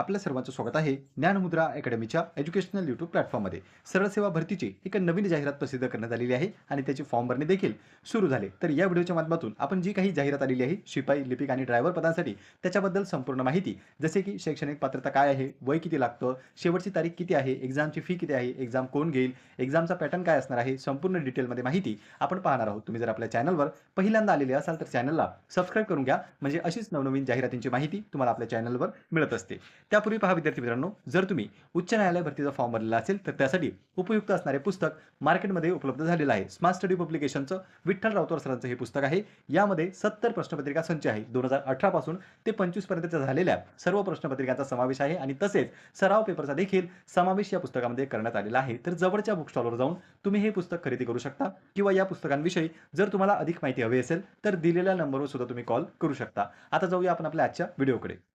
आपल्या सर्वांचं स्वागत आहे ज्ञानमुद्रा अकॅडमीच्या एज्युकेशनल युट्यूब प्लॅटफॉर्ममध्ये. सरळ सेवा भरतीची एक नवीन जाहिरात प्रसिद्ध करण्यात आलेली आहे आणि त्याचे फॉर्म भरणे देखील सुरू झाले. तर या व्हिडिओच्या माध्यमातून आपण जी काही जाहिरात आलेली आहे शिपाई लिपिक आणि ड्रायव्हर पदांसाठी त्याच्याबद्दल संपूर्ण माहिती जसे की शैक्षणिक पात्रता काय आहे वय किती लागतं शेवटची तारीख किती आहे एक्झामची फी किती आहे एक्झाम कोण घेईल एक्झामचा पॅटर्न काय असणार आहे संपूर्ण डिटेलमध्ये माहिती आपण पाहणार आहोत. तुम्ही जर आपल्या चॅनलवर पहिल्यांदा आलेले असाल तर चॅनलला सबस्क्राईब करून घ्या. म्हणजे अशीच नवनवीन जाहिरातींची माहिती तुम्हाला आपल्या चॅनलवर मिळत असते. त्यापूर्वी पहा विद्यार्थी मित्रांनो जर तुम्ही उच्च न्यायालय भरतीचा फॉर्म भरलेला असेल तर त्यासाठी उपयुक्त असणारे पुस्तक मार्केटमध्ये उपलब्ध झालेलं आहे. स्मार्ट स्टडी पब्लिकेशनचं विठ्ठल रावतोर सरांचं हे पुस्तक आहे. यामध्ये सत्तर प्रश्नपत्रिका संच आहे. दोन हजार अठरापासून ते पंचवीसपर्यंतच्या झालेल्या सर्व प्रश्नपत्रिकांचा समावेश आहे आणि तसेच सराव पेपरचा देखील समावेश या पुस्तकामध्ये करण्यात आलेला आहे. तर जवळच्या बुक स्टॉलवर जाऊन तुम्ही हे पुस्तक खरेदी करू शकता किंवा या पुस्तकांविषयी जर तुम्हाला अधिक माहिती हवी असेल तर दिलेल्या नंबरवर सुद्धा तुम्ही कॉल करू शकता. आता जाऊया आपण आपल्या आजच्या व्हिडिओकडे.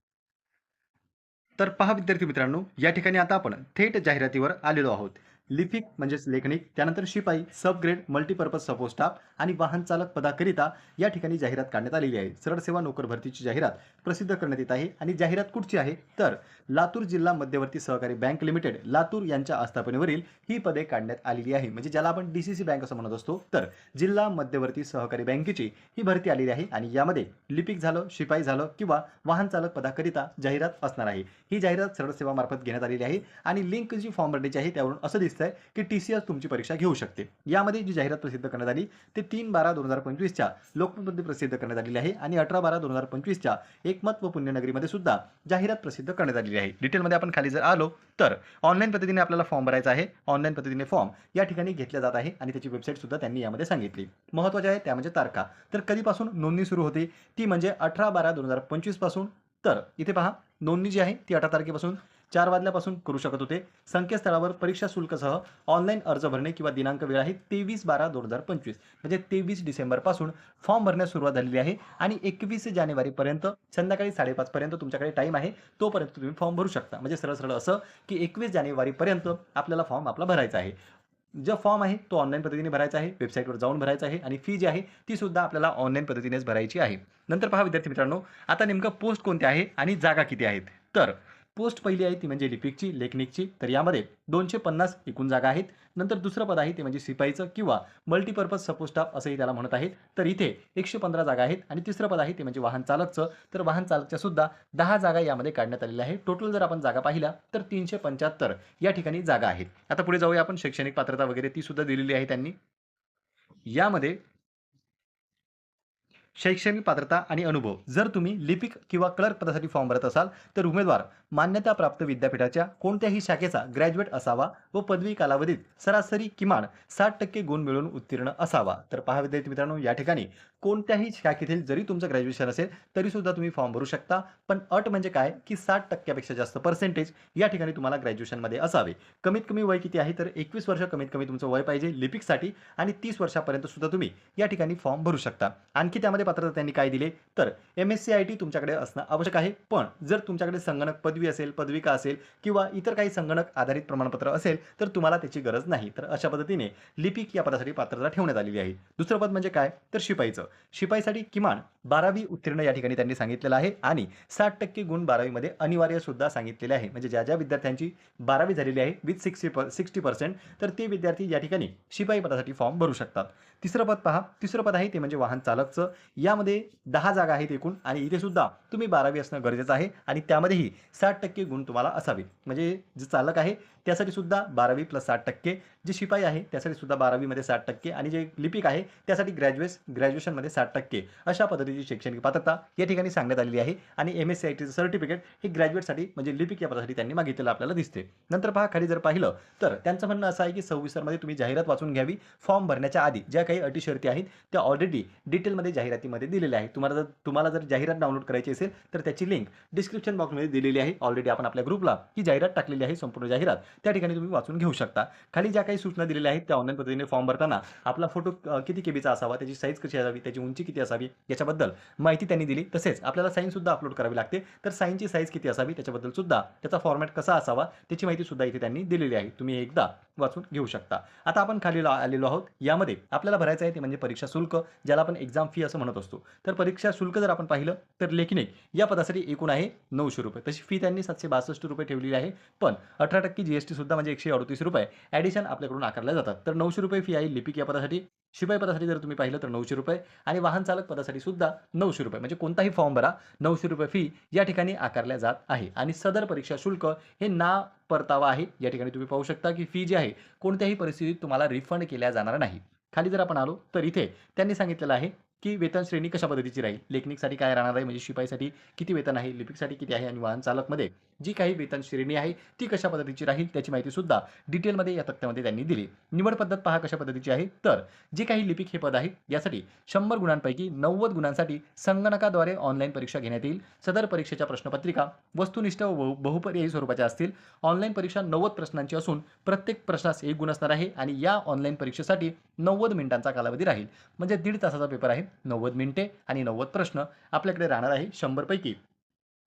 तर पहा विद्यार्थी मित्रांनो या ठिकाणी आता आपण थेट जाहिरातीवर आलेलो आहोत. लिपिक म्हणजेच लेखनिक त्यानंतर शिपाई सबग्रेड मल्टीपर्पज सपोर्ट स्टाफ आणि वाहन चालक पदाकरिता या ठिकाणी जाहिरात काढण्यात आलेली आहे. सरळ सेवा नोकर भरतीची जाहिरात प्रसिद्ध करण्यात येत आहे आणि जाहिरात कुठची आहे? तर लातूर जिल्हा मध्यवर्ती सहकारी बँक लिमिटेड लातूर यांच्या आस्थापनेवरील ही पदे काढण्यात आलेली आहे. म्हणजे ज्याला आपण डी सी सी बँक असं म्हणत असतो तर जिल्हा मध्यवर्ती सहकारी बँकेची ही भरती आलेली आहे आणि यामध्ये लिपिक झालं शिपाई झालं किंवा वाहन चालक पदाकरिता जाहिरात असणार आहे. ही जाहिरात सरळ सेवा मार्फत घेण्यात आलेली आहे आणि लिंक जी फॉर्म भरण्याची आहे त्यावरून असं दिसतंय की टी सी एस तुमची परीक्षा घेऊ शकते. यामध्ये जी जाहिरात प्रसिद्ध करण्यात आली ते तीन बारा दोन हजार पंचवीसच्या लोकमतमध्ये प्रसिद्ध करण्यात आलेली आहे आणि अठरा बारा दोन हजार पंचवीसच्या एकमत व पुण्यनगरीमध्ये सुद्धा जाहिरात प्रसिद्ध करण्यात आलेली आहे. डिटेलमध्ये आपण खाली जर आलो तर ऑनलाईन पद्धतीने आपल्याला फॉर्म भरायचा आहे. ऑनलाईन पद्धतीने फॉर्म या ठिकाणी घेतला जात आहे आणि त्याची वेबसाईट सुद्धा त्यांनी यामध्ये सांगितली. महत्त्वाचे आहे त्या म्हणजे तारखा. तर कधीपासून नोंदणी सुरू होते? ती म्हणजे अठरा बारा दोन हजार पंचवीसपासून तर इथे पहा नोंदणी जी आहे ती अठरा तारखेपासून. चार वाजल्यापासून करू शकत होते. संकेतस्थळावर परीक्षा शुल्कसह ऑनलाईन अर्ज भरणे किंवा दिनांक वेळ आहे तेवीस बारा दोन हजार पंचवीस. म्हणजे तेवीस डिसेंबरपासून फॉर्म भरण्यास सुरुवात झालेली आहे आणि एकवीस जानेवारीपर्यंत संध्याकाळी साडेपाचपर्यंत तुमच्याकडे टाईम आहे. तोपर्यंत तुम्ही फॉर्म भरू शकता. म्हणजे सरळ सरळ असं की एकवीस जानेवारीपर्यंत आपल्याला फॉर्म आपला भरायचा आहे. जो फॉर्म आहे तो ऑनलाईन पद्धतीने भरायचा आहे. वेबसाईटवर जाऊन भरायचा आहे आणि फी जी आहे ती सुद्धा आपल्याला ऑनलाईन पद्धतीनेच भरायची आहे. नंतर पहा विद्यार्थी मित्रांनो आता नेमकं पोस्ट कोणते आहे आणि जागा किती आहेत? तर पोस्ट पहिली आहे ती म्हणजे लिपिकची लेखनिकची. तर यामध्ये दोनशे पन्नास एकूण जागा आहेत. नंतर दुसरं पद आहे ते म्हणजे शिपाईचं किंवा मल्टीपर्पज सपोज स्टाफ असंही त्याला म्हणत आहेत. तर इथे एकशे पंधरा जागा आहेत आणि तिसरं पद आहे ते म्हणजे वाहन चालकचं. तर वाहन चालकच्या सुद्धा दहा जागा यामध्ये काढण्यात आलेल्या आहे टोटल जर आपण जागा पाहिल्या तर तीनशे पंच्याहत्तर या ठिकाणी जागा आहेत. आता पुढे जाऊया आपण शैक्षणिक पात्रता वगैरे ती सुद्धा दिलेली आहे त्यांनी. यामध्ये शैक्षणिक पात्रता आणि अनुभव. जर तुम्ही लिपिक किंवा क्लर्क पदासाठी फॉर्म भरत असाल तर उमेदवार मान्यताप्राप्त विद्यापीठाच्या कोणत्याही शाखेचा ग्रॅज्युएट असावा व पदवी कालावधीत सरासरी किमान साठ टक्के गुण मिळवून उत्तीर्ण असावा. तर पहा विद्यार्थी मित्रांनो या ठिकाणी कोणत्याही शाखेतील जरी तुमचं ग्रॅज्युएशन असेल तरी सुद्धा तुम्ही फॉर्म भरू शकता. पण अट म्हणजे काय? की साठ टक्क्यापेक्षा जास्त पर्सेंटेज या ठिकाणी तुम्हाला ग्रॅज्युएशनमध्ये असावे. कमीत कमी वय किती आहे? तर एकवीस वर्ष कमीत कमी तुमचं वय पाहिजे लिपिकसाठी आणि तीस वर्षापर्यंत सुद्धा तुम्ही या ठिकाणी फॉर्म भरू शकता. आणखी त्यामध्ये पात्रता त्यांनी काय दिले? तर M S C I T तुमच्याकडे असणं आवश्यक आहे. पण जर तुमच्याकडे संगणक पदवी असेल पदविका असेल किंवा इतर काही संगणक आधारित प्रमाणपत्र असेल तर तुम्हाला त्याची गरज नाही. तर अशा पद्धतीने लिपिक या पदासाठी पात्रता ठेवण्यात आलेली आहे. दुसरं पद म्हणजे काय? तर शिपाईचं. शिपाईसाठी किमान बारावी उत्तीर्ण या ठिकाणी त्यांनी सांगितलेलं आहे आणि साठ टक्के गुण बारावीमध्ये अनिवार्य सुद्धा सांगितलेले आहे. म्हणजे ज्या ज्या विद्यार्थ्यांची बारावी झालेली आहे विथ सिक्स्टी प सिक्स्टी पर्सेंट तर ते विद्यार्थी या ठिकाणी शिपाई पदासाठी फॉर्म भरू शकतात. तिसरं पद पहा. तिसरं पद आहे ते म्हणजे वाहन चालकचं. यामध्ये दहा जागा आहेत एकूण आणि इथे सुद्धा तुम्ही बारावी असणं गरजेचं आहे आणि त्यामध्येही साठ टक्के गुण तुम्हाला असावे. म्हणजे जे चालक आहे त्यासाठी सुद्धा बारावी प्लस साठ टक्के. जे शिपाई आहे त्यासाठी सुद्धा बारावीमध्ये साठ टक्के. आणि जे लिपिक आहे त्यासाठी ग्रॅज्युएस ग्रॅज्युएशनमध्ये साठ टक्के. अशा पद्धतीची शैक्षणिक पात्रता या ठिकाणी सांगण्यात आलेली आहे आणि एम एस सी आय टीचं सर्टिफिकेट हे ग्रॅज्युएटसाठी म्हणजे लिपिक या पदासाठी त्यांनी मागितलेलं आपल्याला दिसते. नंतर पहा खाली जर पाहिलं तर त्यांचं म्हणणं असं आहे की सव्वीसरमध्ये तुम्ही जाहिरात वाचून घ्यावी. फॉर्म भरण्याच्या आधी ज्या काही अटी शर्ती आहेत त्या ऑलरेडी डिटेलमध्ये जाहिरातीमध्ये दिलेल्या आहेत. तुम्हाला जर तुम्हाला जर जाहिरात डाउनलोड करायची असेल तर त्याची लिंक डिस्क्रिप्शन बॉक्समध्ये दिलेली आहे ऑलरेडी आपण आपल्या ग्रुपला ही जाहिरात टाकलेली आहे संपूर्ण जाहिरात. त्या ठिकाणी तुम्ही वाचून घेऊ शकता. खाली ज्या काही सूचना दिलेल्या आहेत त्या ऑनलाईन पद्धतीने फॉर्म भरताना आपला फोटो किती केबीचा असावा त्याची साईज कशी असावी त्याची उंची किती असावी याच्याबद्दल माहिती त्यांनी दिली. तसेच आपल्याला साईन सुद्धा अपलोड करावी लागते. तर साईनची साईज किती असावी त्याच्याबद्दल सुद्धा त्याचा फॉर्मॅट कसा असावा त्याची माहिती सुद्धा इथे त्यांनी दिलेली आहे. तुम्ही एकदा वाचून घेऊ शकता. आता आपण खाली आलेलो आहोत. यामध्ये आपल्याला भरायचं आहे ते म्हणजे परीक्षा शुल्क ज्याला आपण एक्झाम फी असं म्हणत असतो. तर परीक्षा शुल्क जर आपण पाहिलं तर लेखनिक या पदासाठी एकूण आहे नऊशे रुपये. तशी फी त्यांनी सातशे बासष्ट रुपये ठेवलेली आहे. पण अठरा टक्के जीएसटी सुद्धा म्हणजे एकशे अडतीस रुपये. ॲडिशन आपल्याकडून आकारल्या जातात. तर नऊशे रुपये फी आहे लिपिक या पदासाठी. शिपाई पदासाठी जर तुम्ही पाहिलं तर नऊशे रुपये. आणि वाहन चालक पदासाठी सुद्धा नऊशे रुपये. म्हणजे कोणताही फॉर्म भरा नऊशे रुपये फी या ठिकाणी आकारल्या जात आहे. आणि सदर परीक्षा शुल्क हे ना परतावा आहे. या ठिकाणी तुम्ही पाहू शकता की फी जी आहे कोणत्याही परिस्थितीत तुम्हाला रिफंड केल्या जाणार नाही. खाली जर आपण आलो तर इथे त्यांनी सांगितलेलं आहे की वेतन श्रेणी कशा पद्धतीची राहील? लेखनिकसाठी काय राहणार आहे? म्हणजे शिपाईसाठी किती वेतन आहे? लिपिकसाठी किती आहे? आणि वाहन चालकमध्ये जी काही वेतन श्रेणी आहे ती कशा पद्धतीची राहील? त्याची माहिती सुद्धा डिटेलमध्ये या तक्त्यामध्ये त्यांनी दिली. निवड पद्धत पहा कशा पद्धतीची आहे. तर जे काही लिपिक हे पद आहे यासाठी शंभर गुणांपैकी नव्वद गुणांसाठी संगणकाद्वारे ऑनलाईन परीक्षा घेण्यात येईल. सदर परीक्षेच्या प्रश्नपत्रिका वस्तुनिष्ठ व बहु- बहुपर्यायी स्वरूपाच्या असतील. ऑनलाईन परीक्षा नव्वद प्रश्नांची असून प्रत्येक प्रश्नास एक गुण असणार आहे आणि या ऑनलाईन परीक्षेसाठी नव्वद मिनिटांचा कालावधी राहील. म्हणजे दीड तासाचा पेपर आहे. नव्वद मिनिटे आणि नव्वद प्रश्न आपल्याकडे राहणार आहे शंभरपैकी.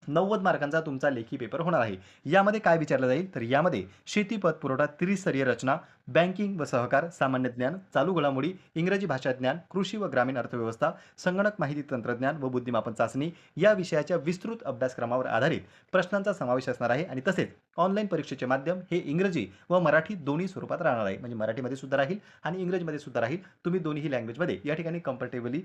नव्वद मार्कांचा तुमचा लेखी पेपर होणार आहे. यामध्ये काय विचारलं जाईल? तर यामध्ये शेती पत पुरवठा त्रिस्तरीय रचना बँकिंग व सहकार सामान्य ज्ञान चालू घडामोडी इंग्रजी भाषा ज्ञान कृषी व ग्रामीण अर्थव्यवस्था संगणक माहिती तंत्रज्ञान व बुद्धिमापन चाचणी या विषयाच्या विस्तृत अभ्यासक्रमावर आधारित प्रश्नांचा समावेश असणार आहे आणि तसेच ऑनलाईन परीक्षेचे माध्यम हे इंग्रजी व मराठी दोन्ही स्वरूपात राहणार आहे. म्हणजे मराठीमध्ये सुद्धा राहील आणि इंग्रजीमध्ये सुद्धा राहील. तुम्ही दोन्ही लँग्वेजमध्ये या ठिकाणी कम्फर्टेबली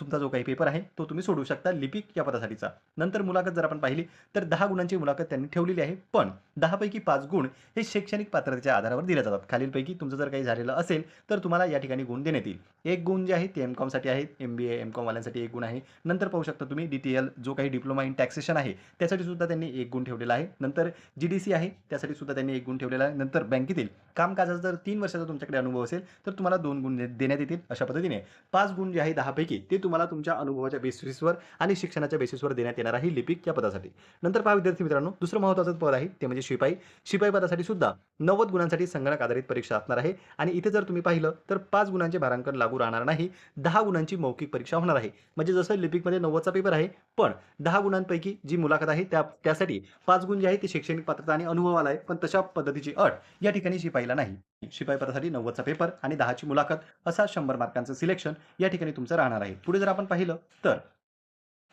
तुमचा जो काही पेपर आहे तो तुम्ही सोडू शकता लिपिक या पदासाठीचा. नंतर मुलाखत जर आपण पाहिली तर दहा गुणांची मुलाखत त्यांनी ठेवलेली आहे. पण दहापैकी पाच गुण हे शैक्षणिक पात्रतेच्या आधारावर दिले जातात. खालीलपैकी तुमचं जर काही झालेलं असेल तर तुम्हाला या ठिकाणी गुण देण्यात येईल. एक गुण जे आहे ते एम कॉमसाठी आहे. एम बी ए एम कॉमवाल्यांसाठी एक गुण आहे. नंतर पाहू शकता तुम्ही डी टी एल जो काही डिप्लोमा इन टॅक्सेशन आहे त्यासाठी सुद्धा त्यांनी एक गुण ठेवलेला आहे. नंतर जी डी सी आहे त्यासाठी सुद्धा त्यांनी एक गुण ठेवलेला आहे. नंतर बँकेतील कामकाजाचा जर तीन वर्षाचा तुमच्याकडे अनुभव असेल तर तुम्हाला दोन गुण दे- देण्यात येतील अशा पद्धतीने. पाच गुण जे आहे दहापैकी ते तुम्हाला तुमच्या अनुभवाच्या बेसिसवर आणि शिक्षणाच्या बेसिसवर देण्यात येणार आहे लिपिक या पदासाठी. नंतर पहा विद्यार्थी मित्रांनो दुसरं महत्त्वाचं पद आहे ते म्हणजे शिपाई. शिपाई पदासाठी सुद्धा नव्वद गुणांसाठी संगणक आधारित परीक्षा असणार आहे. आणि इथे जर तुम्ही पाहिलं तर पाच गुणांचे भारांकन लागू राहणार नाही दहा गुणांची मौखिक परीक्षा होणार आहे. म्हणजे जसं लिपिकमध्ये नव्वदचा पेपर आहे पण दहा गुणांपैकी जी मुलाखत आहे त्या त्यासाठी पाच गुण जे आहे ते शैक्षणिक पात्रता आणि अनुभवाला आहे पण तशा पद्धतीची अट या ठिकाणी शिपाईला नाही. शिपाई पदासाठी नव्वदचा पेपर आणि दहाची मुलाखत असा शंभर मार्कांचं सिलेक्शन या ठिकाणी तुमचं राहणार आहे. पुढे जर आपण पाहिलं तर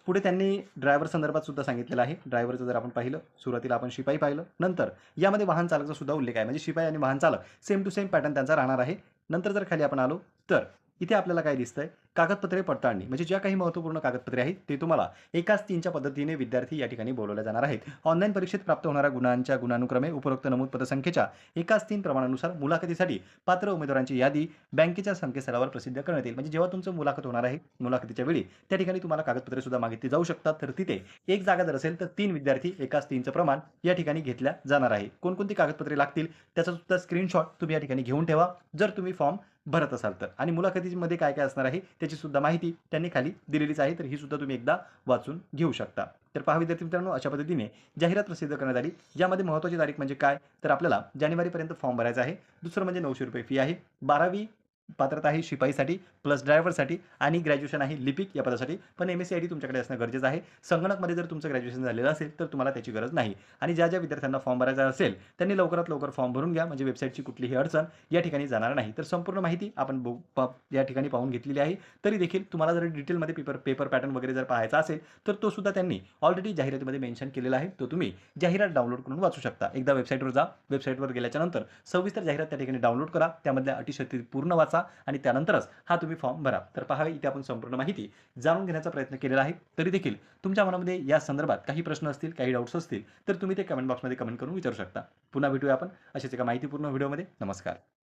पुढे त्यांनी ड्रायव्हर संदर्भात सुद्धा सांगितलेलं आहे. ड्रायव्हरचं जर आपण पाहिलं सुरुवातीला आपण शिपाई पाहिलं. नंतर यामध्ये वाहन चालकचा सुद्धा उल्लेख आहे. म्हणजे शिपाई आणि वाहन चालक सेम टू सेम पॅटर्न त्यांचा राहणार आहे. नंतर जर खाली आपण आलो तर इथे आपल्याला काय दिसतंय? कागदपत्रे पडताळणी. म्हणजे ज्या काही महत्त्वपूर्ण कागदपत्रे आहेत ते तुम्हाला एकाच तीनच्या पद्धतीने विद्यार्थी या ठिकाणी बोलवले जाणार आहेत. ऑनलाईन परीक्षेत प्राप्त होणाऱ्या गुणांच्या गुणानुक्रमे उपरोक्त नमूद पदसंख्येच्या एकाच तीन प्रमाणानुसार मुलाखतीसाठी पात्र उमेदवारांची यादी बँकेच्या संकेतस्थळावर प्रसिद्ध करण्यात येईल. म्हणजे जेव्हा तुमचं मुलाखत होणार आहे मुलाखतीच्या वेळी त्या ठिकाणी तुम्हाला कागदपत्रे सुद्धा मागितली जाऊ शकतात. तर तिथे एक जागा जर असेल तर तीन विद्यार्थी एकाच तीनचं प्रमाण या ठिकाणी घेतल्या जाणार आहे. कोणकोणती कागदपत्रे लागतील त्याचा सुद्धा स्क्रीनशॉट तुम्ही या ठिकाणी घेऊन ठेवा. जर तुम्ही फॉर्म भरत असाल तर. आणि मुलाखतीमध्ये काय काय असणार आहे त्याची सुद्धा माहिती त्यांनी खाली दिलेलीच आहे तर ही सुद्धा तुम्ही एकदा वाचून घेऊ शकता. तर पहा विद्यार्थी मित्रांनो अशा पद्धतीने जाहिरात प्रसिद्ध करण्यात आली. यामध्ये महत्त्वाची तारीख म्हणजे काय? तर आपल्याला जानेवारीपर्यंत फॉर्म भरायचा आहे. दुसरं म्हणजे नऊशे रुपये फी आहे. बारावी पात्रता आहे शिपाईसाठी प्लस ड्रायव्हरसाठी आणि ग्रॅज्युएशन आहे लिपिक या पदासाठी. पण M S C I T तुमच्याकडे असणं गरजेचं आहे. संगणकमध्ये जर तुमचं ग्रॅज्युएशन झालेलं असेल तर तुम्हाला त्याची गरज नाही. आणि ज्या ज्या विद्यार्थ्यांना फॉर्म भरायचा असेल त्यांनी लवकरात लवकर फॉर्म भरून घ्या. म्हणजे वेबसाईटची कुठलीही अडचण या ठिकाणी जाणार नाही. तर संपूर्ण माहिती आपण बघ- या ठिकाणी पाहून घेतलेली आहे. तरी देखील तुम्हाला जर डिटेलमध्ये पेपर पेपर पॅटर्न वगैरे जर पाहायचा असेल तर तो सुद्धा त्यांनी ऑलरेडी जाहिरातीमध्ये मेन्शन केलेला आहे. तो तुम्ही जाहिरात डाउनलोड करून वाचू शकता. एकदा वेबसाईटवर जा. वेबसाईटवर गेल्याच्यानंतर सविस्तर जाहिरात त्या ठिकाणी डाउनलोड करा. त्यामधल्या अटी पूर्ण पूर्ण वाचा आणि त्यानंतरच हा तुम्ही फॉर्म भरा. तर पहा इथे आपण संपूर्ण माहिती जाणून घेण्याचा प्रयत्न केलेला आहे. तरी देखील तुमच्या मनामध्ये या संदर्भात काही प्रश्न असतील काही डाऊट्स असतील तर तुम्ही ते कमेंट बॉक्समध्ये कमेंट करून विचारू शकता. पुन्हा भेटूया आपण अशाच एका माहितीपूर्ण व्हिडिओमध्ये नमस्कार.